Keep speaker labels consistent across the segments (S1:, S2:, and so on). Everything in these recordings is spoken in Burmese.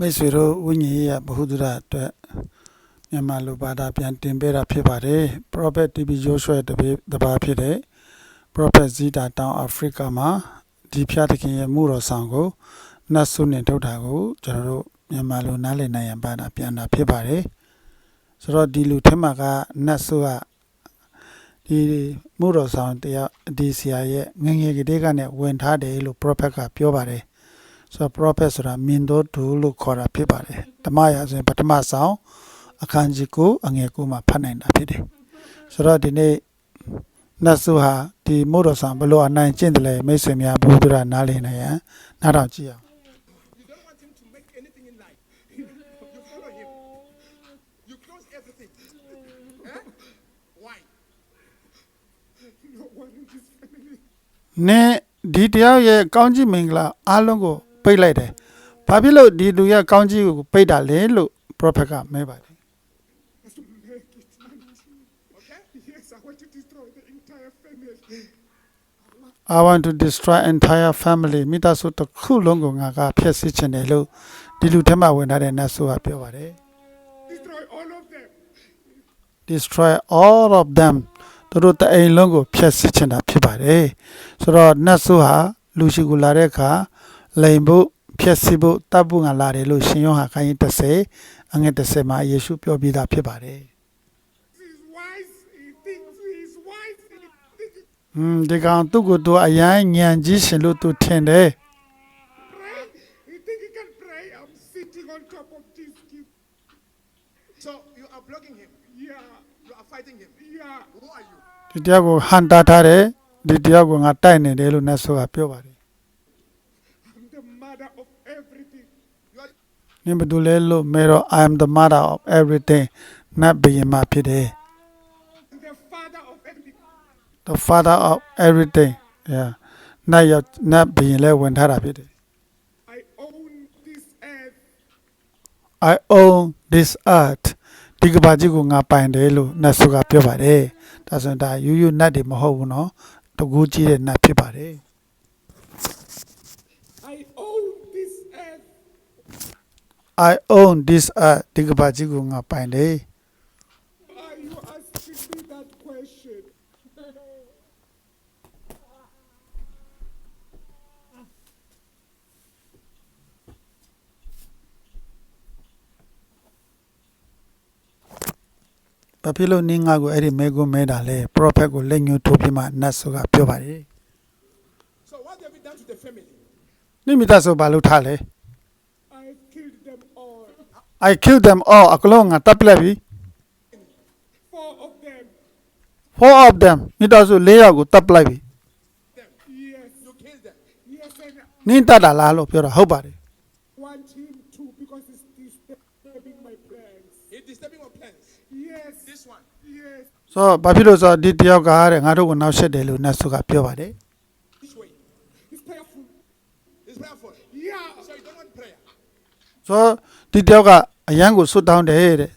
S1: မိတ်ဆွေတို့ဝိညာဉ်ရေးရဗဟုသုတအတွက်မြန်မာလိုဘာသာပြန်တင်ပေးတာဖြစ်ပါတယ် Prophet TB Joshua တပည့်တပါးဖြစ်တဲ့ Prophet Zita တောင်အာဖရိကမှာဒီဖျားသခင်ရဲ့မှုတော်ဆောင်ကိုနတ်ဆုနဲ့ထုတ်တာကိုကျွန်တော်တို့မြန်မာလိုနားလည်နိုင်ရန်ဘာသာပြန်တာဖြစ်ပါတယ်ဆိုတော့ဒီလူထဲမှာကနတ်ဆုကဒီမှုတော်ဆောင်တရားဒီဆရာရဲ့ငယ်ငယ်ကလေးကနေဝင်ထားတယ်လို့ Prophet ကပြောပါတယ် ဆိုတော့ prophet ဆိုတာမြင်တော်သူလို့ခေါ်တာဖြစ်ပါတယ်ဓမ္မရာဆိုရင်ပထမဆောင်အခန်းကြီးကိုအငယ်ကိုမှဖတ်နိုင်တာဖြစ်တယ်ဆိုတော့ဒီနေ့နတ်ဆုဟာဒီမို့တော်ဆောင်ဘယ်လိုအနိုင်ကျင့်တယ်လဲမိတ်ဆွေများဘုရားနားလည်နိုင်ရန်နားထောင်ကြည့်အောင်
S2: You don't want him to make anything in life. You follow him. You close everything. Eh? Why? No one in this family.
S1: နင်းဒီတယောက်ရဲ့ကောင်းကြီးမင်္ဂလာအားလုံးကို ပိတ်လိုက်တယ်ဘာဖြစ်လို့ဒီလူရဲ့ကောင်းကြီးကိုပိတ်တာလဲလို့ prophet ကမဲပါတယ်
S2: Has to make it. Okay? Yes, I want to destroy the entire family.
S1: I want to destroy entire family မိသားစုတစ်ခုလုံးကိုငါကဖျက်ဆီးခြင်းတယ်လို့ဒီလူထဲမှာဝင်ထားတဲ့နတ်ဆိုကပြောပါတယ်
S2: Destroy all of them.
S1: destroy all of them သူတို့တအိမ်လုံးကိုဖျက်ဆီးခြင်းတာဖြစ်ပါတယ်ဆိုတော့နတ်ဆိုဟာလူရှိကိုလာတဲ့အခါ လိန်ဖို့ဖျက်ဆီးဖို့တပ်ဖို့ငါလာတယ်လို့ရှင်ယောဟန်ခန်းကြီး30အငယ်30မှာယေရှုပြောပြတာဖြစ်ပါတယ်
S2: He's wise. He thinks he's wise. He thinks he
S1: อืมဒီကောင်သူ့ကိုယ်သူအယမ်းညံကြီးရှင်လို့သူထင်တယ်
S2: pray. He thinks he can pray. I'm sitting on top of this kid. So you are blocking him. Yeah. You are fighting him. Yeah. Who are you?
S1: ဒီတယောက်ကိုဟန်တာထားတယ်ဒီတယောက်ကိုငါတိုက်နေတယ်လို့နတ်ဆိုကပြောပါတယ်
S2: I'm the mother of everything. You are
S1: နင်ဘယ်သူလဲလို့မဲတော့ I am the mother of everything နတ်ဘုရင်မဖြစ်တယ်
S2: the father of everything.
S1: the father of everything yeah နတ်ရောက်နတ်ဘုရင်လဲဝင်ထားတာဖြစ်တယ်
S2: I own this earth.
S1: I own this earth ဒီကဘာကြီးကိုငါပိုင်တယ်လို့နတ်ဆုကပြောပါတယ်ဒါဆိုရင်ဒါယူယူနတ်တွေမဟုတ်ဘူးเนาะတကူကြီးတဲ့နတ်ဖြစ်ပါတယ်
S2: I own this earth
S1: ဒီကဘာကြီးကိုငါပိုင်တယ်
S2: Why are you asking me that question?
S1: ဘာဖြစ်လို့နင်းငါကိုအဲ့ဒီမဲကိုမဲတာလဲ prophet ကိုလက်ညှိုးထိုးပြီးမှနတ်ဆုကပြောပါတယ်
S2: So what have you done to the family?
S1: နိမိတ်ဆိုဘာလို့ထားလဲ
S2: I killed them all
S1: အကလုံးငါတပ်ပလက်ပြီ
S2: Four of them.
S1: four of them မိသားစု၄ယောက်ကိုတပ်ပလိုက်ပြီ
S2: Them. Yes. You killed them. Yes, and I
S1: နင်းတက်တာလားလို့ပြောတာဟုတ်ပါတယ်
S2: want him to because he's disturbing my plans. He's disturbing your plans. Yes. This one. Yes.
S1: ဆိုတော့ဘာဖြစ်လို့ဆိုတော့ဒီတယောက်ကတဲ့ငါတို့ကိုနောက်ဆက်တယ်လို့နတ်ဆုကပြောပါတယ်
S2: This way. He's prayerful. He's prayerful. Yeah. So you don't want prayer.
S1: ဆိုတော့ဒီတယောက်က အယံကိုဆွတ်တောင်းတယ်တဲ့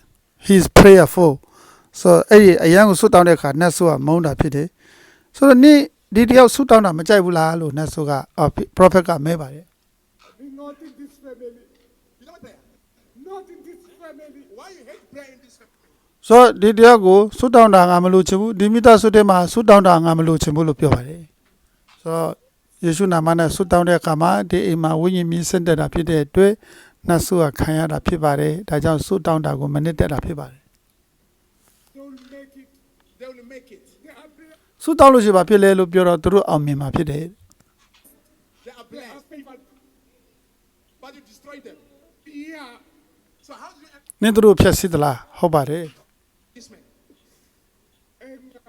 S1: he is prayerful ဆိုတော့အဲ့ဒီအယံကိုဆွတ်တောင်းတဲ့အခါနတ်ဆုကမုန်းတာဖြစ်တယ်ဆိုတော့နိဒီတယောက်ဆွတ်တောင်းတာမကြိုက်ဘူးလားလို့နတ်ဆုကအော် prophet ကမဲပါတယ်
S2: Not in this family. You don't want prayer. Not in this family. Why you hate prayer in this family?
S1: ဆိုတော့ဒီတယောက်ကိုဆွတ်တောင်းတာငါမလို့ချင်ဘူးဒီမိသားစုထဲမှာဆွတ်တောင်းတာငါမလို့ချင်ဘူးလို့ပြောပါတယ်ဆိုတော့ယေရှုနာမနဲ့ဆွတ်တောင်းတဲ့အခါမှာဒီအိမ်မှာဝိညာဉ်မြင့်စင်တက်တာဖြစ်တဲ့အတွက် နတ်ဆုကခံရတာဖြစ်ပါတယ်ဒါကြောင့်ဆွတ်တောင်းတာကိုမနစ်တက်တာဖြစ်ပါတယ်
S2: They will make it. They will make it. They are blessed.
S1: ဆွတ်တောင်းလို့ရှိပါဖြစ်လေလို့ပြောတော့သူတို့အောင်မြင်မှာဖြစ်တယ်
S2: They are blessed. But, but you destroy them. Yeah. So how do you end
S1: နင်းသူတို့ဖြတ်စီသလားဟုတ်ပါတယ်
S2: this man? Anger.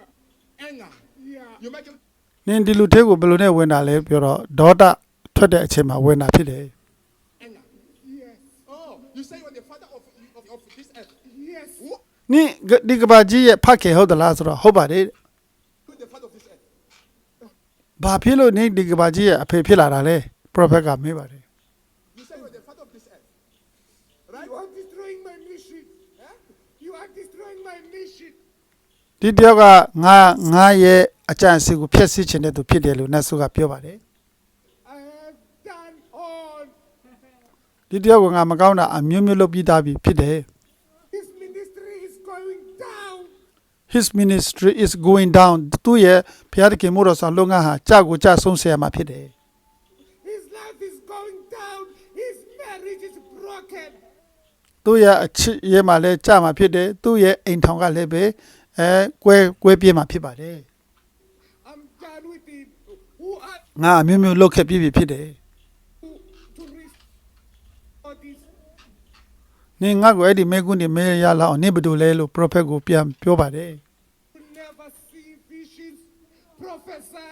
S2: Anger. Yeah. You make him
S1: နင်းဒီလူထဲကိုဘယ်လိုနဲ့ဝင်တာလဲပြောတော့ဒေါသထွက်တဲ့အချိန်မှာဝင်တာဖြစ်တယ်
S2: anger. Yes. Oh, you say you're the father of, of, of this earth. Yes. Who
S1: နင်းဒီကဘာကြီးရဲ့ဖခင်ဟုတ်သလားဆိုတော့ဟုတ်ပါတယ်
S2: is the father of this earth?
S1: ဘာဖြစ်လို့နင်းဒီကဘာကြီးရဲ့အဖေဖြစ်လာတာလဲ prophet ကမေးပါတယ်
S2: You say you're the father of this earth. Right? You are destroying my mission. Huh? You are destroying my mission.
S1: ဒီတယောက်ကငါငါရဲ့အကြံအစီကိုဖျက်ဆီးခြင်းတဲ့သူဖြစ်တယ်လို့နတ်ဆုကပြောပါတယ်
S2: I have done all.
S1: ဒီတယောက်ကငါမကောင်းတာအမျိုးမျိုးလုပ်ပြီးသားပြီဖြစ်တယ်
S2: His ministry is going down.
S1: His ministry is going down သူ့ရဲ့ဘုရားသခင်မို့တော်ဆောင်လုပ်ငန်းဟာကြာကိုကြာဆုံးဆရာမှာဖြစ်တယ်
S2: His life is going down. His marriage is broken.
S1: သူ့ရဲ့အချစ်ရဲ့မှာလည်းကြာမှာဖြစ်တယ်သူ့ရဲ့အိမ်ထောင်ကလည်းပဲအဲကွဲကွဲပြေးမှာဖြစ်ပါတယ်
S2: I'm done with him. Who are
S1: ငါအမျိုးမျိုးလုပ်ခဲ့ပြီးပြီဖြစ်တယ်
S2: you to risk all this?
S1: နင်ငါ့ကိုအဲ့ဒီမဲကွန်းတွေမဲရလာအောင်နင်ဘယ်လိုလဲလို့ prophet ကိုပြန်ပြောပါတယ်
S2: You never see visions, prophesy.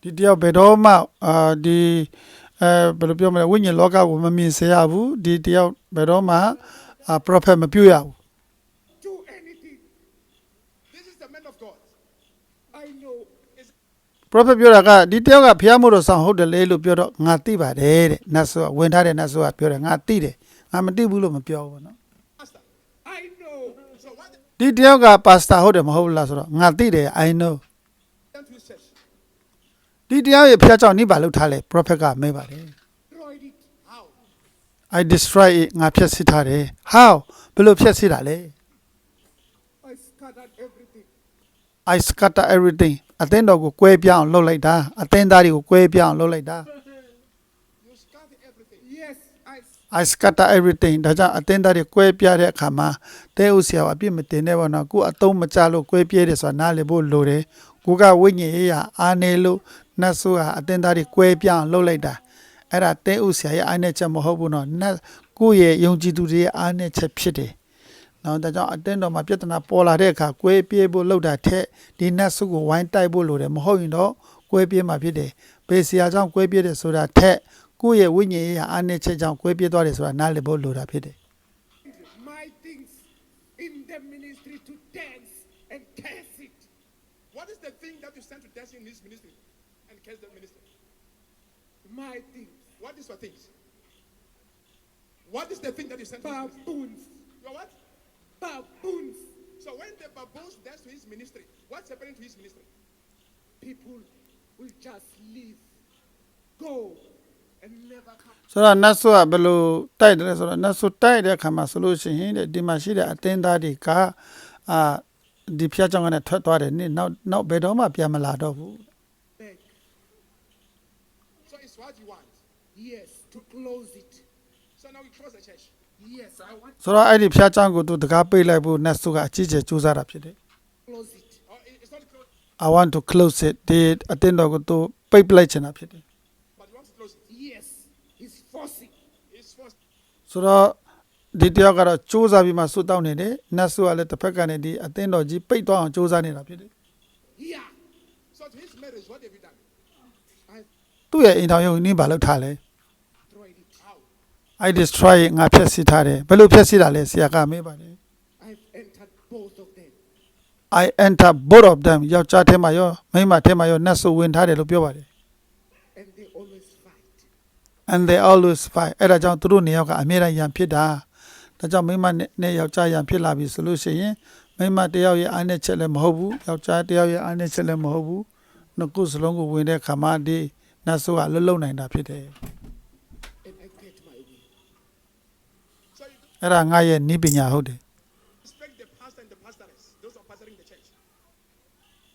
S1: ဒီတယောက်ဘယ်တော့မှအာဒီအဲဘယ်လိုပြောမလဲဝိညာဉ်လောကကိုမမြင်စေရဘူးဒီတယောက်ဘယ်တော့မှအာ prophet မပြုတ်ရဘူး
S2: Do anything. This is the man of God. I know. It's
S1: prophet ပြောတာကဒီတယောက်ကဘုရားမို့တော်ဆောင်ဟုတ်တယ်လေလို့ပြောတော့ငါသိပါတယ်တဲ့နတ်ဆိုဝင်ထားတဲ့နတ်ဆိုကပြောတယ်ငါသိတယ် ငါမသိဘူးလို့မပြောဘူးနော်
S2: pastor. I know. So what
S1: ဒီတယောက်ကပါစတာဟုတ်တယ်မဟုတ်ဘူးလားဆိုတော့ငါသိတယ် I know
S2: don't you church?
S1: ဒီတယောက်ရဲ့ဖျားကြောင့်နိဗ္ဗာန်လောက်ထားလေ prophet ကမေးပါတယ်
S2: Destroyed it. How?
S1: I destroy it ငါဖျက်ဆီးထားတယ် how ဘယ်လိုဖျက်ဆီးတာလဲ
S2: I scattered everything.
S1: I scatter everything အသင်းတော်ကိုကွဲပြားအောင်လုပ်လိုက်တာအသင်းသားတွေကိုကွဲပြားအောင်လုပ်လိုက်တာ
S2: You scatter everything. Yes, I.
S1: I scatter everything ဒါကြောင့်အသင်းသားတွေကွဲပြားတဲ့အခါမှာတဲဥဆရာကအပြစ်မတင်နဲ့ဘောနော်ကိုယ်အသုံးမချလို့ကွဲပြဲတယ်ဆိုတာနားလည်ဖို့လိုတယ်ကိုကဝိညာဉ်ရေးရအာနေလို့နတ်ဆိုးဟာအသင်းသားတွေကွဲပြားအောင်လုပ်လိုက်တာအဲ့ဒါတဲဥဆရာရဲ့အားနဲ့ချက်မဟုတ်ဘူးနော်နတ်ကိုယ့်ရဲ့ယုံကြည်သူတွေရဲ့အားနဲ့ချက်ဖြစ်တယ်နော်ဒါကြောင့်အတင်းတော်မှာပြဿနာပေါ်လာတဲ့အခါကွဲပြေးဖို့လောက်တာထက်ဒီနတ်စုကိုဝိုင်းတိုက်ဖို့လိုတယ်မဟုတ်ရင်တော့ကွဲပြေးမှာဖြစ်တယ်ပေဆရာကြောင့်ကွဲပြေးတယ်ဆိုတာထက် ကိုယ့်ရဲ့ဝိညာဉ်ရေးဟာအားနည်းချက်ကြောင့်ကွဲပြေးသွားတယ်ဆိုတာနားလည်ဖို့လိုတာဖြစ်တယ်
S2: My things in the ministry to dance and curse it. What is the thing that you sent to dance in this ministry and curse the ministry? My things. What is your things? What is the thing that you sent to his ministry? Baboons. Your what? Baboons. So when the baboons dance to his ministry, what's happening to his ministry? People will just leave, go, and never come.
S1: ဆိုတော့နတ်စုကဘယ်လိုတိုက်တယ်လဲဆိုတော့နတ်စုတိုက်တဲ့အခါမှာဆိုလို့ရှိရင်တဲ့ဒီမှာရှိတဲ့အသင်းသားတွေကအာဒီဖျားကြောင့်ကနေထွက်သွားတယ်နေ့နောက်နောက်ဘယ်တော့မှပြန်မလာတော့ဘူး
S2: back. So it's what you want? Yes, to close it. So now we close the church. Yes, I want
S1: ဆိုတော့အဲ့ဒီဖျားကြောင့်ကိုသူတကားပိတ်လိုက်ဖို့နတ်စုကအကြီးကျယ်ကြိုးစားတာဖြစ်တယ်
S2: to close it. Oh, it- it's not closed,
S1: I want to close it ဒီအတင်းတော်ကိုသူပိတ်ပလိုက်ချင်တာဖြစ်တယ်
S2: but you want to close it. Yes, he's forcing. He's forcing.
S1: ဆိုတော့ဒီတယောက်ကတော့စူးစမ်းပြီးမှဆွတ်တောင်းနေတယ်နတ်ဆုကလည်းတစ်ဖက်ကနေဒီအတင်းတော်ကြီးပိတ်သွားအောင်စူးစမ်းနေတာဖြစ်တယ်
S2: Yeah. So to his marriage, what have you done? I've
S1: သူ့ရဲ့အိမ်ထောင်ရုံနင်းဘာလုပ်ထားလဲ
S2: destroyed it. How?
S1: I destroy it ငါဖျက်ဆီးထားတယ်ဘယ်လိုဖျက်ဆီးတာလဲဆရာကမေးပါတယ်
S2: I've entered both of them.
S1: I enter both of them ယောက်ျားထဲမှာရောမိန်းမထဲမှာရောနတ်ဆုဝင်ထားတယ်လို့ပြောပါတယ်
S2: And they always fight.
S1: And they always fight အဲ့ဒါကြောင့်သူတို့နေယောက်ကအမြဲတမ်းရန်ဖြစ်တာဒါကြောင့်မိန်းမနဲ့နဲ့ယောက်ျားရန်ဖြစ်လာပြီဆိုလို့ရှိရင်မိန်းမတစ်ယောက်ရဲ့အားနဲ့ချက်လည်းမဟုတ်ဘူးယောက်ျားတစ်ယောက်ရဲ့အားနဲ့ချက်လည်းမဟုတ်ဘူးနှစ်ခုစလုံးကိုဝင်တဲ့ခါမှဒီနတ်ဆုကလွတ်လုံနိုင်တာဖြစ်တယ်
S2: And I get my way. So you
S1: အဲ့ဒါငါရဲ့နိပညာဟုတ်တယ်
S2: respect the pastor and the pastoress, those who are pastoring the church.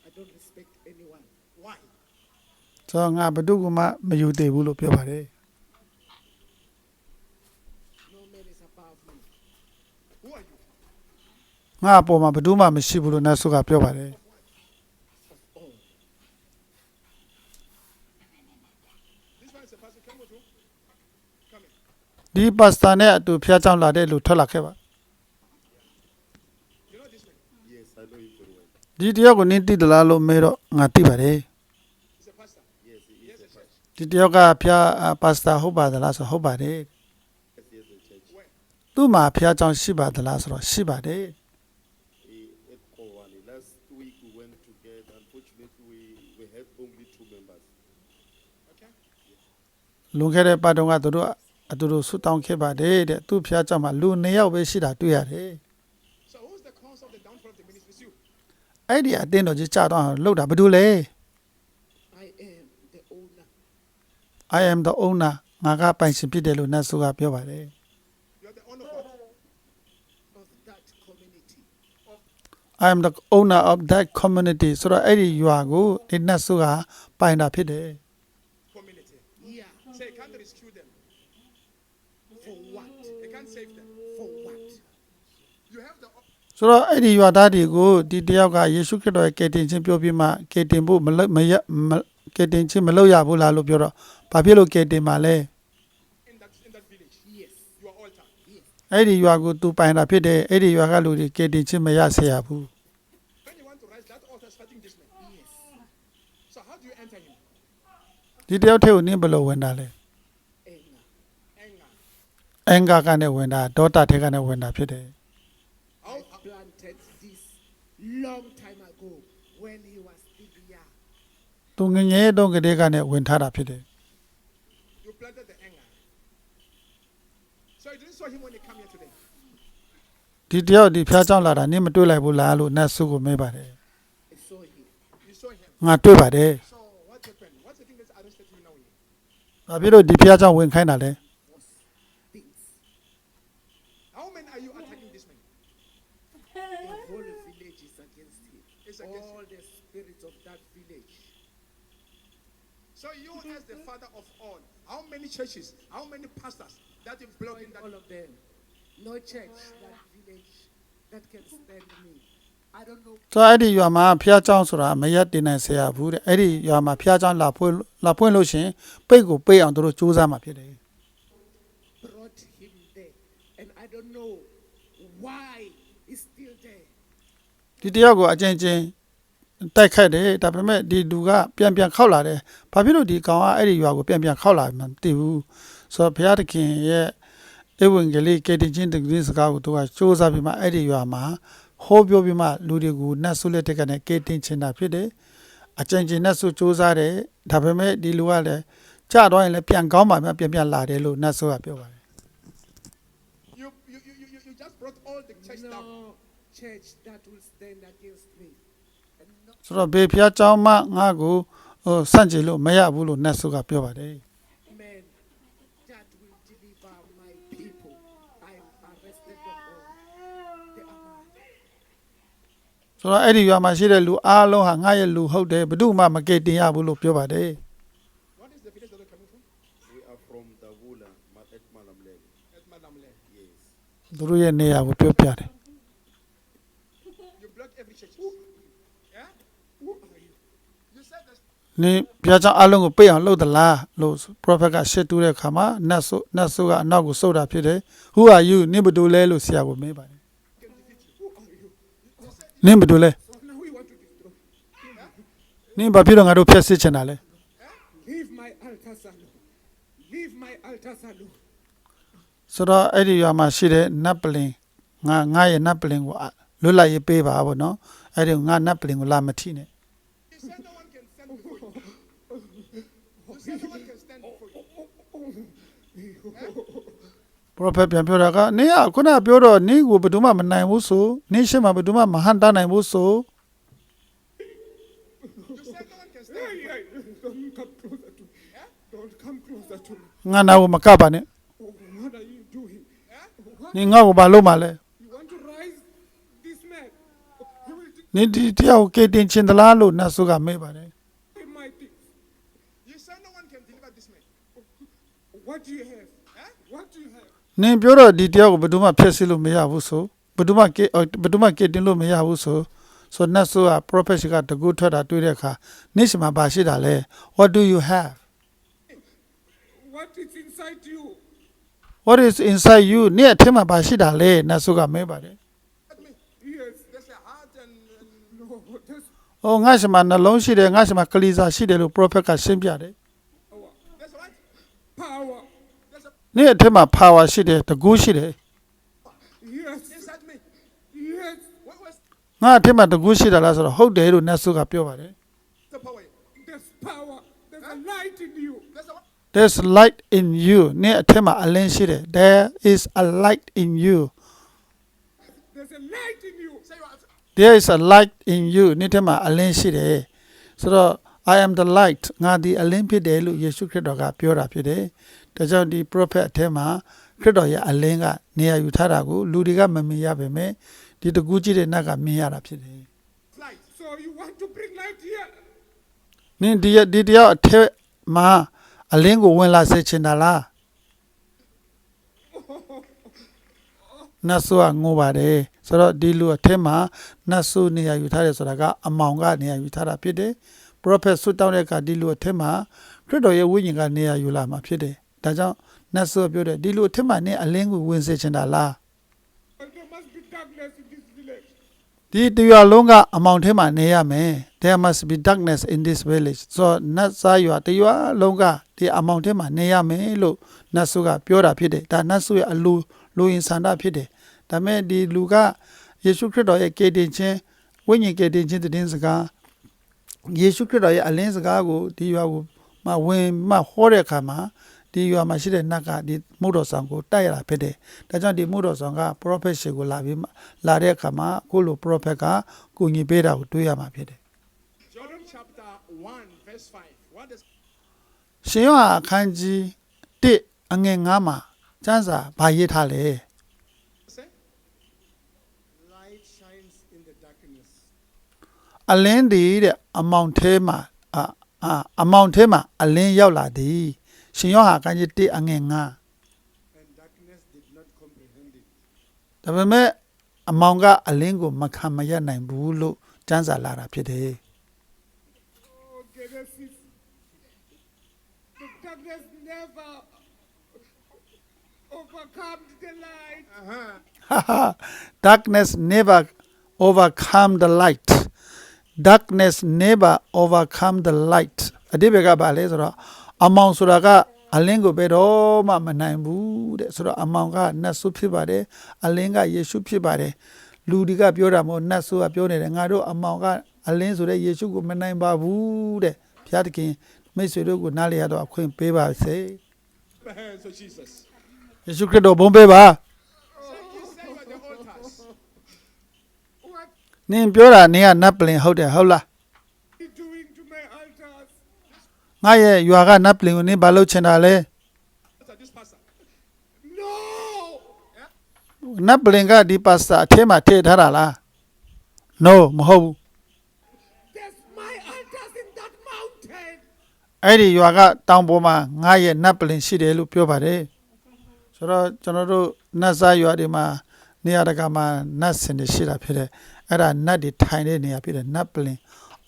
S2: I don't respect anyone. Why?
S1: ဆိုတော့ငါဘယ်သူကမှမယူသေးဘူးလို့ပြောပါတယ်
S2: No man is above me. Who are you?
S1: ငါအပေါ်မှာဘယ်သူမှမရှိဘူးလို့နတ်ဆုကပြောပါတယ်
S2: Of all. This one is a pastor. Come with you. Come in.
S1: ဒီပါစတာနဲ့အတူဖျားကြောင်လာတဲ့လူထွက်လာခဲ့ပါ
S2: You know this man?
S3: Yes, I know him very well.
S1: ဒီတယောက်ကိုနင်းတိတလားလို့မေးတော့ငါသိပါတယ်
S2: He's a pastor.
S3: Yes, he
S2: He has
S3: is
S2: a
S3: a
S2: church.
S1: ဒီတယောက်ကဖျားအာပါစတာဟုတ်ပါသလားဆိုဟုတ်ပါတယ်
S3: yes, he has a church.
S2: Where?
S1: သူ့မှာဖျားကြောင်ရှိပါသလားဆိုတော့ရှိပါတယ် လွန်ခဲ့တဲ့ပတ်တုန်းကသူတို့အတူတူဆွတောင်းခဲ့ပါတယ်တဲ့သူ့ဖျားကြောင်မှာလူနှစ်ယောက်ပဲရှိတာတွေ့ရတယ်
S2: So who's the cause of the downfall of the ministry? It's you.
S1: အဲ့ဒီအတင်းတော်ကြီးကြာတော့အောင်လှုပ်တာဘာလို့လဲ
S2: I am the owner.
S1: I am the owner ငါကပိုင်ရှင်ဖြစ်တယ်လို့နတ်ဆိုကပြောပါတယ်
S2: You're the owner of what? Of that community.
S1: I am the owner of that community ဆိုတော့အဲ့ဒီရွာကိုဒီနတ်ဆိုကပိုင်တာဖြစ်တယ်
S2: Community. Yeah. So you can't rescue them. For what? You can't save them. For what? You have the op-
S1: ဆိုတော့အဲ့ဒီရွာသားတွေကိုဒီတယောက်ကယေရှုခရစ်တော်ရဲ့ကယ်တင်ခြင်းပြောပြီးမှကယ်တင်ဖို့မလုပ်မရမကယ်တင်ခြင်းမလုပ်ရဘူးလားလို့ပြောတော့ဘာဖြစ်လို့ကယ်တင်မှာလဲ
S2: in that in that village. Yes. Your altar. Yes.
S1: အဲ့ဒီရွာကိုသူပိုင်တာဖြစ်တယ်အဲ့ဒီရွာကလူတွေကယ်တင်ခြင်းမရစေရဘူး
S2: When you want to rise, that altar is fighting this man. Yes. So how do you enter him?
S1: ဒီတယောက်ထဲကိုနင်းဘယ်လိုဝင်တာလဲ
S2: Anger. Anger.
S1: အင်္ဂါကနေဝင်တာဒေါတာထဲကနေဝင်တာဖြစ်တယ်
S2: I planted this long time ago when he was still young.
S1: သူငငယ်တုန်းကလေးကနေဝင်ထားတာဖြစ်တယ်
S2: You planted the anger. So you didn't saw him when he came here today.
S1: ဒီတယောက်ဒီဖျားကြောင်လာတာနင့်မတွေ့လိုက်ဘူးလားလို့နတ်ဆုကိုမေးပါတယ်
S2: You saw him. You saw him.
S1: ငါတွေ့ပါတယ်
S2: So what happened? What's the thing that's arrested you now? here?
S1: ဘာဖြစ်လို့ဒီဖျားကြောင်ဝင်ခိုင်းတာလဲ
S2: many churches, how many pastors that you block in that
S4: all of them. No church, that village, that can stand me. I don't know.
S1: ဆိုတော့အဲ့ဒီရွာမှာဖျားเจ้าဆိုတာမရက်တင်နိုင်ဆရာဘူးတဲ့အဲ့ဒီရွာမှာဖျားเจ้าလာဖွင့်လာဖွင့်လို့ရှရင်ပိတ်ကိုပိတ်အောင်တို့စူးစမ်းမှာဖြစ်တယ်
S4: Brought him there. And I don't know why he's still there.
S1: ဒီတယောက်ကိုအချင်းချင်း တိုက်ခိုက်တယ်ဒါပေမဲ့ဒီလူကပြန်ပြန်ခောက်လာတယ်ဘာဖြစ်လို့ဒီကောင်ကအဲ့ဒီရွာကိုပြန်ပြန်ခောက်လာမှမသိဘူးဆိုတော့ဘုရားသခင်ရဲ့ဧဝံဂေလိကေတင်ချင်းတကယ်စကားကိုသူကစူးစမ်းပြီးမှအဲ့ဒီရွာမှာဟောပြောပြီးမှလူတွေကိုနတ်ဆုလက်တက်ကနဲ့ကေတင်ချင်တာဖြစ်တယ်အချင်းချင်းနတ်ဆုစူးစမ်းတယ်ဒါပေမဲ့ဒီလူကလည်းကြာတော့ရင်လည်းပြန်ကောင်းပါမှပြန်ပြန်လာတယ်လို့နတ်ဆုကပြောပါတယ်
S2: you, you, you, you, you- you just brought all the church down.
S4: No church that will stand against me. And no
S1: ဆိုတော့ဘေဖျားเจ้าမငါ့ကိုဟိုစန့်ကျင်လို့မရဘူးလို့နတ်ဆုကပြောပါတယ်
S4: man that will deliver my people. I am arrested them all. They are mine.
S1: ဆိုတော့အဲ့ဒီရွာမှာရှိတဲ့လူအားလုံးဟာငါရဲ့လူဟုတ်တယ်ဘယ်သူမှမကယ်တင်ရဘူးလို့ပြောပါတယ်
S2: What is the village that you're coming from?
S3: We are from Davula, Ma- at Malamlele.
S2: At Madamle.
S3: Yes.
S1: သူတို့ရဲ့နေရာကိုပြောပြတယ် နင်ဘုရားကျောင်းအားလုံးကိုပိတ်အောင်လုပ်သလားလို့ prophet ကရှစ်တူးတဲ့အခါမှာနတ်ဆိုနတ်ဆိုကအနောက်ကိုစုတ်တာဖြစ်တယ် Who are you နင်ဘယ်သူလဲလို့ဆရာကိုမေးပါတယ်
S2: can defeat you. Who are you? You said,
S1: နင်ဘယ်သူလဲ
S2: so now we want to destroy.
S1: နင်ဘာဖြစ်လို့ငါတို့ဖျက်ဆီးချင်တာလဲ
S4: Leave my altars alone. Leave my altars alone.
S1: ဆိုတော့အဲ့ဒီရွာမှာရှိတဲ့နတ်ပလင်ငါငါရဲ့နတ်ပလင်ကိုအလွတ်လိုက်ရေးပေးပါဗောနော်အဲ့ဒီငါနတ်ပလင်ကိုလာမထိနဲ့
S2: You said no one can stand before you. You said no one can stand before you.
S1: prophet ပြန်ပြောတာကနင်ကခုနပြောတော့နင်ကိုဘယ်သူမှမနိုင်ဘူးဆိုနင်ရှေ့မှာဘယ်သူမှမဟန်တာနိုင်ဘူးဆို
S2: You said no one can stand
S4: Hey,
S2: before you.
S4: hey, don't come closer to me. Don't come closer to me.
S1: ငါနာကိုမကပါနဲ့
S4: Oh, what are you doing? What?
S1: နင်ငါ့ကိုဘာလုပ်မှလဲ
S4: You want to rise this man? He will
S1: နင်ဒီတရားကိုကေတင်ချင်သလားလို့နတ်ဆုကမေးပါတယ်
S4: take my things.
S2: You said no one can deliver this man.
S4: What do you have?
S2: Huh?
S4: What do you have?
S1: နင်ပြောတော့ဒီတရားကိုဘယ်သူမှဖျက်ဆီးလို့မရဘူးဆိုဘယ်သူမှကေအော်ဘယ်သူမှကေတင်လို့မရဘူးဆိုဆိုနတ်ဆုက prophet ကတကူထွက်တာတွေ့တဲ့အခါနေ့စမှာဘာရှိတာလဲ what do you have
S4: What is inside you?
S1: what is inside you နေ့အထက်မှာဘာရှိတာလဲနတ်ဆုကမေးပါတယ်
S2: At me.
S4: Yes.
S2: There's a heart and, and
S4: No, there's ။
S1: အော်ငါ့ရှိမှာနှလုံးရှိတယ်ငါ့ရှိမှာကလေးစားရှိတယ်လို့ prophet ကရှင်းပြတယ်
S4: power.
S2: there's what?
S4: Power.
S2: There's a ။
S1: နေ့အထက်မှာ power ရှိတယ်တကူရှိတယ်
S4: Yes.
S2: inside me.
S4: Yes.
S2: What was ။
S1: ငါအထက်မှာတကူရှိတာလားဆိုတော့ဟုတ်တယ်လို့နတ်ဆုကပြောပါတယ်
S2: the power?
S4: There's power. There's a light in you.
S2: There's a what?
S1: ။ There's light in you နေ့အထက်မှာအလင်းရှိတယ်။ There is a light in you.
S4: There's a light in you.
S2: Say you are.
S1: There is a light in you နေ့ထက်မှာအလင်းရှိတယ်။ဆိုတော့ I am the light ငါဒီအလင်းဖြစ်တယ်လို့ယေရှုခရစ်တော်ကပြောတာဖြစ်တယ် ဒါကြောင့်ဒီ prophet အထက်မှာခရစ်တော်ရဲ့အလင်းကနေရာယူထားတာကိုလူတွေကမမြင်ရပါပဲဒီတကူးကြီးတဲ့နတ်ကမြင်ရတာဖြစ်တယ်
S2: Light. So you want to bring light here?
S1: နင်ဒီရဒီတယောက်အထက်မှာအလင်းကိုဝင်လာစေချင်တာလားနတ်ဆိုးကငိုပါတယ်ဆိုတော့ဒီလူအထက်မှာနတ်ဆိုးနေရာယူထားတယ်ဆိုတာကအမောင်ကနေရာယူထားတာဖြစ်တယ် prophet ဆွတ်တောင်းတဲ့အခါဒီလူအထက်မှာခရစ်တော်ရဲ့ဝိညာဉ်ကနေရာယူလာမှာဖြစ်တယ် ဒါကြောင့်နတ်ဆိုးကပြောတယ်ဒီလူအထက်မှာနင်အလင်းကိုဝင်စေချင်တာလား
S2: But there must be darkness in this village.
S1: ဒီတရွာလုံးကအမောင်ထဲမှာနေရမယ် there must be darkness in this village ဆိုတော့နတ်စားရွာတရွာလုံးကဒီအမောင်ထဲမှာနေရမယ်လို့နတ်ဆုကပြောတာဖြစ်တယ်ဒါနတ်ဆုရဲ့အလိုလိုရင်ဆန္ဒဖြစ်တယ်ဒါပေမဲ့ဒီလူကယေရှုခရစ်တော်ရဲ့ကေတင်ချင်းဝိညာဉ်ကေတင်ချင်းတဲ့င်းစကားယေရှုခရစ်တော်ရဲ့အလင်းစကားကိုဒီရွာကိုမဝင်မဟောတဲ့အခါမှာ ဒီရွာမှာရှိတဲ့နတ်ကဒီမုတ်တော်ဆောင်ကိုတိုက်ရတာဖြစ်တယ်။ဒါကြောင့်ဒီမုတ်တော်ဆောင်က prophet ရှေကိုလာပြီးမှလာတဲ့အခါမှာအခုလို prophet ကကူညီပေးတာကိုတွေ့ရမှာဖြစ်တယ်
S2: John chapter 1, verse 5. What does ။
S1: ရှင်ယောဟန်အခန်းကြီး1အငယ်9မှာကျမ်းစာဘာရေးထားလဲ
S2: it say? Light shines in the darkness.
S1: ။အလင်းဒီတဲ့အမောင်ထဲမှာအာအာအမောင်ထဲမှာအလင်းရောက်လာသည်။ ရှင်ယောဟန်အခန်းကြီး1အငယ်9
S2: And darkness did not comprehend it.
S1: ဒါပေမဲ့အမောင်ကအလင်းကိုမခံမရနိုင်ဘူးလို့ကျမ်းစာလာတာဖြစ်တယ်
S2: Oh, Genesis. The darkness never overcome the light. Uh-huh.
S1: darkness never overcome the light darkness never overcome the light အတိပ္ပယ်ကဘာလဲဆိုတော့အမောင်ဆိုတာက အလင်းကိုဘယ်တော့မှမနိုင်ဘူးတဲ့ဆိုတော့အမောင်ကနတ်ဆုဖြစ်ပါတယ်အလင်းကယေရှုဖြစ်ပါတယ်လူတွေကပြောတာမဟုတ်နတ်ဆုကပြောနေတယ်ငါတို့အမောင်ကအလင်းဆိုတဲ့ယေရှုကိုမနိုင်ပါဘူးတဲ့ဘုရားသခင်မိတ်ဆွေတို့ကိုနားလည်ရတော့အခွင့်ပေးပါစေ
S2: The hands of Jesus.
S1: ယေရှုခရစ်တော်ဘုန်းပေးပါ
S2: Say, you say you are the altars. What
S1: နင်ပြောတာနင်ကနတ်ပလင်ဟုတ်တယ်ဟုတ်လား
S2: are you doing to my altars?
S1: ငါရဲ့ရွာကနတ်ပလင်ကိုနင်ဘာလုပ်ချင်တာလဲ
S2: Pastor, this pastor. No! Yeah?
S1: နတ်ပလင်ကဒီပါစတာအထဲမှာထည့်ထားတာလား No မဟုတ်ဘူး
S2: There's my altars in that mountain.
S1: အဲ့ဒီရွာကတောင်ပေါ်မှာငါရဲ့နတ်ပလင်ရှိတယ်လို့ပြောပါတယ်ဆိုတော့ကျွန်တော်တို့နတ်စားရွာတွေမှာနေရာတကာမှာနတ်စင်တွေရှိတာဖြစ်တယ်အဲ့ဒါနတ်တွေထိုင်တဲ့နေရာဖြစ်တယ်နတ်ပလင်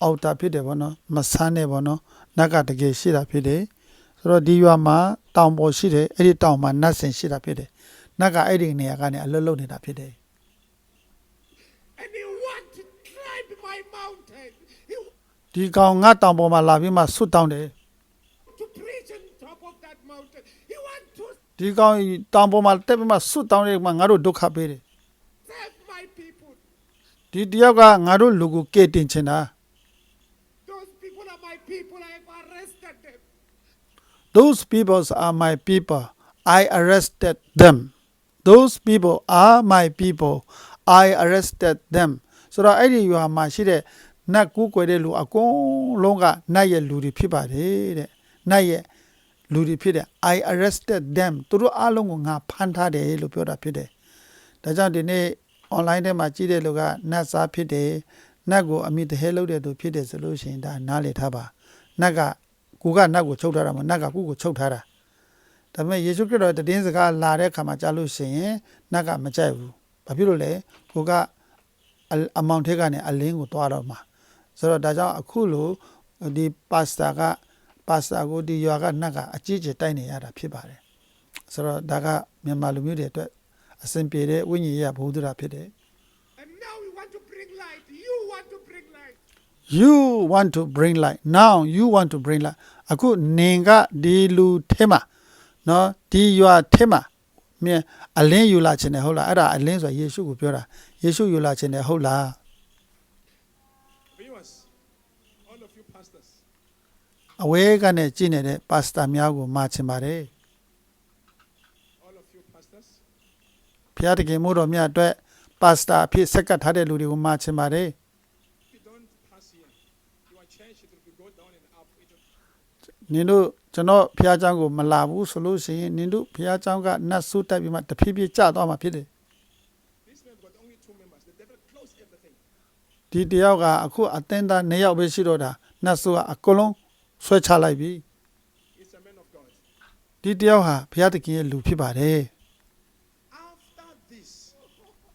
S1: အောက်တာဖြစ်တယ်ဗောနော်မဆန်းနဲ့ဗောနော် နတ်ကတကယ်ရှိတာဖြစ်တယ်ဆိုတော့ဒီရွာမှာတောင်ပေါ်ရှိတယ်အဲ့ဒီတောင်မှာနတ်စင်ရှိတာဖြစ်တယ်နတ်ကအဲ့ဒီနေရာကနေအလွတ်လွတ်နေတာဖြစ်တယ်
S2: And he want to climb my mountain. He want
S1: ဒီကောင်ငါတောင်ပေါ်မှာလာပြီးမှဆွတ်တောင်းတယ်
S2: to preach on top of that mountain. He want to
S1: ဒီကောင်တောင်ပေါ်မှာတက်ပြီးမှဆွတ်တောင်းတဲ့မှာငါတို့ဒုက္ခပေးတယ်
S2: save my people.
S1: ဒီတယောက်ကငါတို့လူကိုကဲတင်ချင်တာ
S2: Those people are my people. I have arrested them.
S1: Those people are my people i arrested them those people are my people i arrested them ဆိုတော့အဲ့ဒီရွာမှာရှိတဲ့နတ်ကူးကွယ်တဲ့လူအကုန်လုံးကနတ်ရဲ့လူတွေဖြစ်ပါတယ်တဲ့နတ်ရဲ့လူတွေဖြစ်တယ် i arrested them သူတို့အားလုံးကိုငါဖမ်းထားတယ်လို့ပြောတာဖြစ်တယ်ဒါကြောင့်ဒီနေ့ online ထဲမှာကြည့်တဲ့လူကနတ်စားဖြစ်တယ်နတ်ကိုအမိတဟဲလုပ်တဲ့သူဖြစ်တယ်ဆိုလို့ရှိရင်ဒါနားလည်ထားပါနတ်က ကိုကနတ်ကိုချုပ်ထားတာမဟုတ်နတ်ကကိုကိုချုပ်ထားတာဒါပေမဲ့ယေရှုခရစ်တော်တည်င်းစကားလာတဲ့အခါမှာကြားလို့ရှိရင်နတ်ကမကြိုက်ဘူးဘာဖြစ်လို့လဲကိုကအအမောင်ထက်ကနေအလင်းကိုတွားတော့မှာဆိုတော့ဒါကြောင့်အခုလိုဒီပါစတာကပါစတာကိုဒီရွာကနတ်ကအကြီးကျယ်တိုက်နေရတာဖြစ်ပါတယ်ဆိုတော့ဒါကမြန်မာလူမျိုးတွေအတွက်အစဉ်ပြေတဲ့ဝိညာဉ်ရေးဘုဒ္ဓရာဖြစ်တယ်
S2: And now we want to bring light. You want to bring light.
S1: you want to bring light now you want to bring light အခုနင်ကဒီလူထဲမှာနော်ဒီရွာထဲမှာမြင်အလင်းယူလာခြင်းနဲ့ဟုတ်လားအဲ့ဒါအလင်းဆိုတာယေရှုကိုပြောတာယေရှုယူလာခြင်းနဲ့ဟုတ်လား
S2: Viewers, all of you pastors,
S1: အဝဲကနေကြည့်နေတဲ့ပါစတာများကိုမှာချင်ပါတယ်
S2: all of you pastors,
S1: ဘုရားတခင်မို့တော်မြတ်အတွက်ပါစတာအဖြစ်ဆက်ကပ်ထားတဲ့လူတွေကိုမှာချင်ပါတယ်
S2: if you don't pass here, your church it will be go down and out.
S1: နင်တို့ကျွန်တော်ဖះเจ้าကိုမလာဘူးဆိုလို့ရှိရင်နင်တို့ဖះเจ้าကနတ်ဆုတက်ပြီးမှတဖြည်းဖြည်းကျသွားမှာဖြစ်တယ်
S2: This man got only two members. The devil closed everything.
S1: ဒီတယောက်ကအခုအသင်းသား၂ယောက်ပဲရှိတော့တာနတ်ဆုကအကုန်လုံးဆွဲချလိုက်ပြီ
S2: He's a man of God.
S1: ဒီတယောက်ဟာဘုရားသခင်ရဲ့လူဖြစ်ပါတယ်
S2: After this,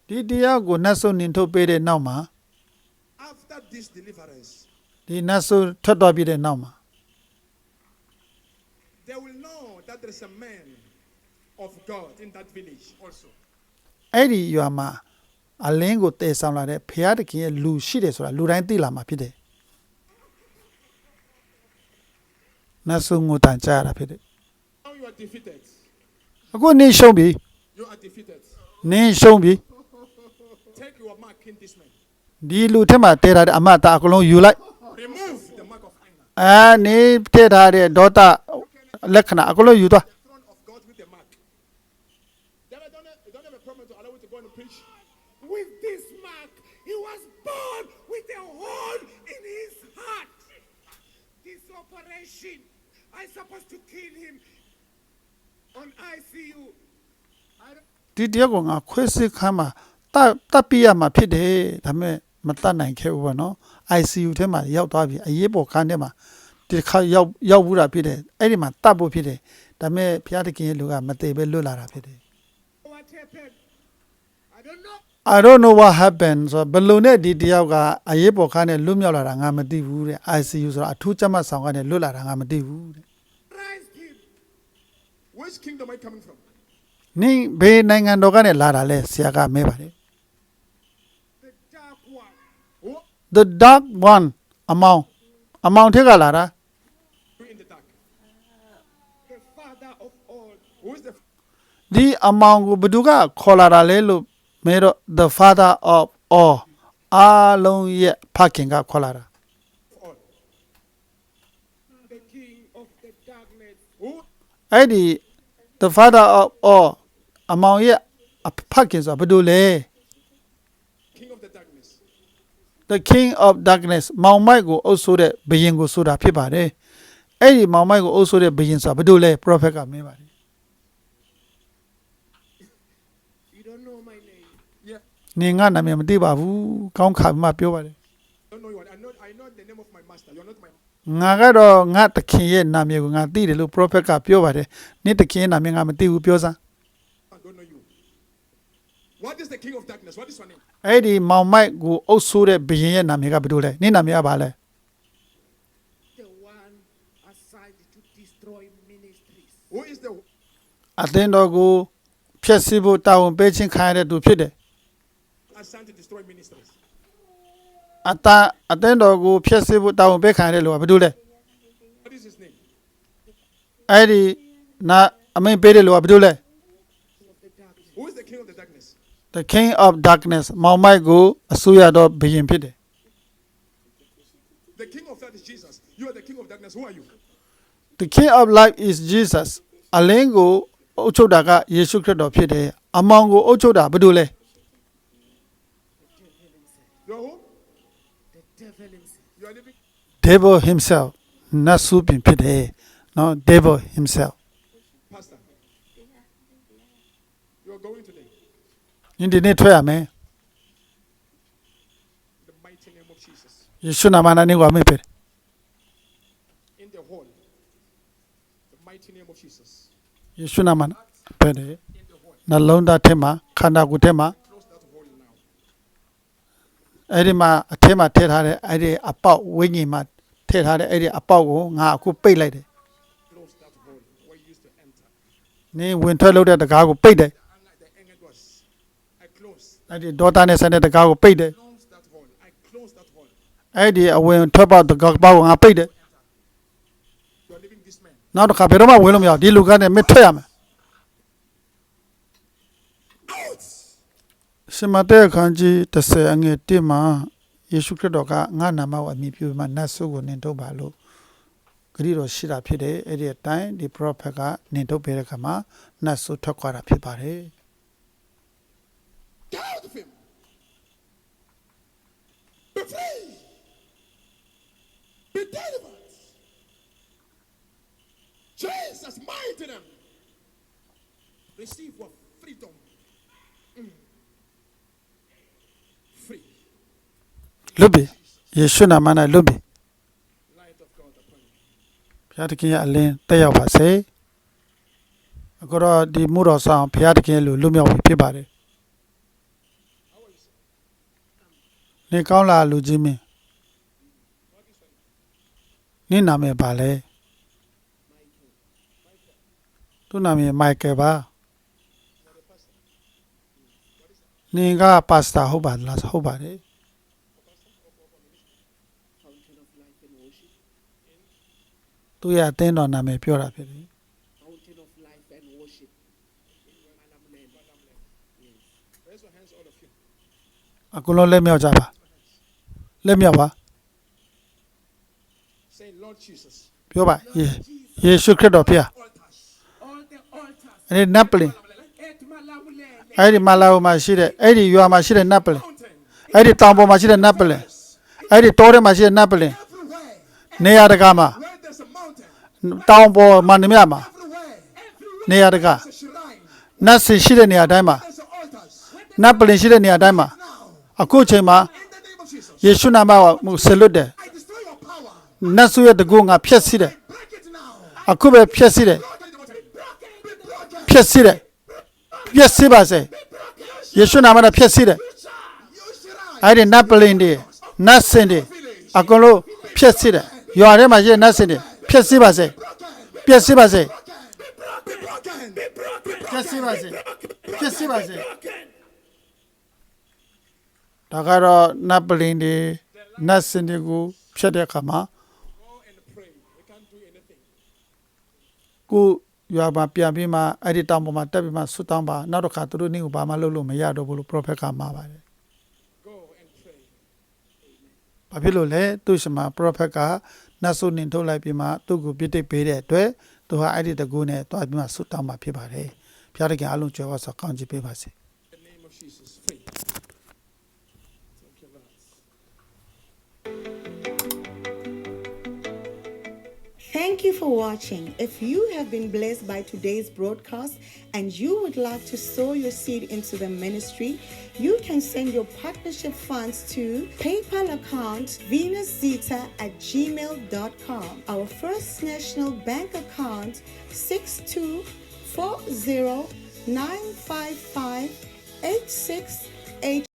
S1: ဒီတယောက်ကိုနတ်ဆုနင်ထုတ်ပေးတဲ့နောက်မှာ
S2: after this deliverance,
S1: ဒီနတ်ဆုထွက်သွားပြီးတဲ့နောက်မှာ
S2: that there is a man of God in that village also.
S1: အဲ့ဒီရွာမှာအလင်းကိုတည်ဆောင်လာတဲ့ဘုရားသခင်ရဲ့လူရှိတယ်ဆိုတာလူတိုင်းသိလာမှာဖြစ်တယ်နတ်ဆုငိုတန်ကြရတာဖြစ်တယ်
S2: Now you are defeated.
S1: အခုနင်းရှုံးပြီ
S2: You are defeated.
S1: နင်းရှုံးပြီ
S2: Take your mark in this man.
S1: ဒီလူထက်မှာတည်ထားတဲ့အမတ်တာအကုန်လုံးယူလိုက်
S2: Remove the mark of Hannah.
S1: အာနေတည်ထားတဲ့ဒေါတာ လက္ခဏာအကုန်လုံးယူသွား
S2: The throne of God with the mark. David, don't have, don't have a problem to allow you to go and preach. With this mark, he was born with a hole in his heart. This operation, I supposed to kill him on ICU. I don't,
S1: ဒီတယောက်ကငါခွဲစစ်ခမ်းမှာတတ်တပ်ပြရမှာဖြစ်တယ်ဒါပေမဲ့မတတ်နိုင်ခဲ့ဘူးပေါ့နော် ICU ထဲမှာရောက်သွားပြီအရေးပေါ်ခန်းထဲမှာ ဒီတစ်ခါရောက်ရောက်ဘူးတာဖြစ်တယ်အဲ့ဒီမှာတတ်ဖို့ဖြစ်တယ်ဒါပေမဲ့ဘုရားသခင်ရဲ့လူကမသေးပဲလွတ်လာတာဖြစ်တယ်
S2: what happened. I don't know.
S1: I don't know what happened ဆိုတော့ဘယ်လုံနဲ့ဒီတယောက်ကအရေးပေါ်ခန်းနဲ့လွတ်မြောက်လာတာငါမသိဘူးတဲ့ ICU ဆိုတာအထူးကြမ်းမှတ်ဆောင်ကနေလွတ်လာတာငါမသိဘူးတဲ့
S2: Raised him. Which kingdom are you coming from?
S1: နင်းဘေးနိုင်ငံတော်ကနေလာတာလဲဆရာကမဲပါတယ်
S2: The dark one. Who
S1: the dark one အမောင်အမောင်ထက်ကလာတာ
S2: are in the dark? The father of all. Who is the
S1: ဒီအမောင်ကိုဘယ်သူကခေါ်လာတာလဲလို့မဲတော့ the father of all အားလုံးရဲ့ဖခင်ကခေါ်လာတာ
S2: of all? The king of the darkness. Who
S1: အဲ့ဒီ the father of all အမောင်ရဲ့အဖခင်ဆိုတာဘယ်သူလဲ
S2: king of the darkness?
S1: the king of darkness မောင်မိုက်ကိုအုပ်ဆိုးတဲ့ဘုရင်ကိုဆိုတာဖြစ်ပါတယ်အဲ့ဒီမောင်မိုက်ကိုအုပ်ဆိုးတဲ့ဘုရင်ဆိုတာဘယ်သူလဲ prophet ကမဲပါတယ်
S2: You don't know my name. Yeah.
S1: နင်ငါနာမည်မသိပါဘူးကောင်းခါပြီးမှပြောပါတယ်
S2: Don't know you. I know. I know the name of my master. You're not my.
S1: ငါကတော့ငါတခင်ရဲ့နာမည်ကိုငါသိတယ်လို့ prophet ကပြောပါတယ်နေ့တခင်ရဲ့နာမည်ငါမသိဘူးပြောစမ်း
S2: I don't know you. What is the king of darkness? What is your name?
S1: အဲ့ဒီမောင်မိုက်ကိုအုပ်ဆိုးတဲ့ဘုရင်ရဲ့နာမည်ကဘယ်လိုလဲနေ့နာမည်ကဘာလဲ
S4: The one assigned to destroy ministries.
S2: Who is the
S1: အသင်းတော်ကိုဖျက်ဆီးဖို့တာဝန်ပေးခြင်းခံရတဲ့သူဖြစ်တယ်
S2: assigned to destroy ministries?
S1: အတအသင်းတော်ကိုဖျက်ဆီးဖို့တာဝန်ပေးခံရတဲ့လူကဘယ်လိုလဲ
S2: What is his name?
S1: အဲ့ဒီနာအမိန်ပေးတဲ့လူကဘယ်လိုလဲ
S2: Who is the king of the darkness?
S1: the king of darkness မောင်မိုက်ကိုအစိုးရတော်ဘုရင်ဖြစ်တယ်
S2: The king of that is Jesus. You are the king of darkness. Who are you?
S1: the king of life is jesus အလင်းကိုအုပ်ချုပ်တာကယေရှုခရစ်တော်ဖြစ်တယ်အမောင်ကိုအုပ်ချုပ်တာဘယ်လိုလဲ
S2: You are who?
S4: The devil himself.
S2: You are living.
S1: Devil himself နတ်ဆုပင်ဖြစ်တယ်နော် devil himself
S2: Pastor. You are going today.
S1: ယင်းဒီနေ့ထွက်ရမယ်
S2: In the mighty name of Jesus.
S1: ယေရှုနာမနဲ့ကိုအမိန့်ပေးတယ်
S2: In the hall. The mighty name of Jesus.
S1: ယေရှုနာမနဲ့ပေးတယ်
S2: In the hall.
S1: နှလုံးသားထဲမှာခန္ဓာကိုယ်ထဲမှာ
S2: Close that hall now.
S1: အဲ့ဒီမှာအထဲမှာထည့်ထားတဲ့အဲ့ဒီအပေါက်ဝိညာဉ်မှာ ထည့်ထားတဲ့အဲ့ဒီအပေါက်ကိုငါအခုပိတ်လိုက်တယ်
S2: Close that hall where you used to enter.
S1: နင်းဝင်ထွက်လို့တဲ့တကားကိုပိတ်တယ်
S2: The anger, the anger was. I close.
S1: အဲ့ဒီဒေါတာနဲ့ဆက်တဲ့တကားကိုပိတ်တယ်
S2: Close that hall. I close that hall.
S1: အဲ့ဒီအဝင်ထွက်ပေါက်တကားပေါက်ကိုငါပိတ်တယ်
S2: You are leaving this man.
S1: နောက်တစ်ခါဘယ်တော့မှဝင်လို့မရဘူးဒီလူကနဲ့မထွက်ရမယ်
S2: Out!
S1: ရှင်မတဲ့အခန်းကြီး30အငယ်1မှာ ယေရှုခရစ်တော်ကငါနာမကိုအမိပြုပြီးမှနတ်ဆုကိုနင်ထုတ်ပါလို့ဂရုတော်ရှိတာဖြစ်တယ်အဲ့ဒီအတိုင်းဒီ prophet ကနင်ထုတ်ပေးတဲ့ခါမှာနတ်ဆုထွက်ခွာတာဖြစ်ပါတယ်
S2: Get out of him! Be free! Be delivered! Jesus' mighty name. Receive your
S1: လွတ်ပြီယေရှုနာမ၌လွတ်ပြီ
S2: Light of God upon you.
S1: ဘုရားသခင်ရဲ့အလင်းတက်ရောက်ပါစေအခုတော့ဒီမှုတော်ဆောင်ဘုရားသခင်လူလွတ်မြောက်ပြီဖြစ်ပါတယ်နေကောင်းလာလူကြီးမင်းနင့်နာမည်ပါလဲသူ့နာမည်မိုက်ကယ်ပါနင်ကပါစတာဟုတ်ပါလားဟုတ်ပါတယ်
S4: Fountain of life and worship.
S1: သူ့ရဲ့အသင်းတော်နာမည်ပြောတာဖြစ်တယ်
S4: Fountain of life and worship. Malamulele.
S2: Raise your hands, all of you.
S1: အကုန်လုံးလက်မြောက်ကြပါလက်မြောက်ပါ
S2: Say, Lord Jesus.
S1: ပြောပါယေယေရှုခရစ်တော်ဖျား
S2: Altars.
S4: All the altars.
S1: အဲ့ဒီနတ်ပလင်
S4: At Malamulele.
S1: အဲ့ဒီမာလာဝမှာရှိတဲ့အဲ့ဒီရွာမှာရှိတဲ့နတ်ပလင်
S2: Mountain.
S1: အဲ့ဒီတောင်ပေါ်မှာရှိတဲ့နတ်ပလင်အဲ့ဒီတောထဲမှာရှိတဲ့နတ်ပလင်
S2: Everywhere.
S1: နေရာတကာမှာ
S2: Where there's a mountain.
S1: တောင်ပေါ်မှာနေမြမှာ
S2: Everywhere.
S1: နေရာတကာ
S2: There's a shrine.
S1: နတ်စင်ရှိတဲ့နေရာတိုင်းမှာ
S2: There's an altars.
S1: နတ်ပလင်ရှိတဲ့နေရာတိုင်းမှာ
S2: Now,
S1: အခုချိန်မှာ
S2: in the name of Jesus,
S1: ယေရှုနာမကိုဆလွတ်တယ်
S2: I destroy your power.
S1: နတ်ဆုရဲ့တကူငါဖျက်ဆီးတယ်
S2: Break it now.
S1: အခုပဲဖျက်ဆီးတယ်
S2: Lord, I want to be broken. Be broken.
S1: ဖျက်ဆီးတယ်ဖျက်ဆီးပါစေယေရှုနာမနဲ့ဖျက်ဆီးတယ်
S2: You shrine.
S1: အဲ့ဒီနတ်ပလင်တွေနတ်စင်တွေအကုန်လုံးဖျက်ဆီးတယ်ရွာထဲမှာရှိတဲ့နတ်စင်တွေ ဖျက်ဆီးပါစေပျက်ဆီးပါစေ
S2: Be broken. Be broken.
S1: ပျက်ဆီးပါစေပျက်ဆီးပါစေဒါကတော့နတ်ပလင်တွေနတ်စင်တွေကိုဖျက်တဲ့အခါမှာ
S2: Go and pray. We can't do anything.
S1: ကိုရွာမှာပြန်ပြီးမှအဲ့ဒီတောင်ပေါ်မှာတက်ပြီးမှဆွတောင်းပါနောက်တစ်ခါသူတို့နည်းကိုဘာမှလုပ်လို့မရတော့ဘူးလို့ပရောဖက်ကမှာပါတယ်
S2: Go and pray.
S1: ။ဘာဖြစ်လို့လဲသူ့ရှမှာပရောဖက်က နတ်ဆုနင်ထုတ်လိုက်ပြီးမှသူ့ကိုပြစ်တိတ်ပေးတဲ့အတွက်သူဟာအဲ့ဒီတကူနဲ့တွားပြီးမှဆွတောင်းမှာဖြစ်ပါတယ်။ဘုရားတခင်အလုံးကျွယ်ဝစွာကောင်းချီးပေးပါစေ။
S5: Thank you for watching. If you have been blessed by today's broadcast and you would like to sow your seed into the ministry, you can send your partnership funds to PayPal account venuszeta at gmail.com. Our First National Bank account 6240 955 86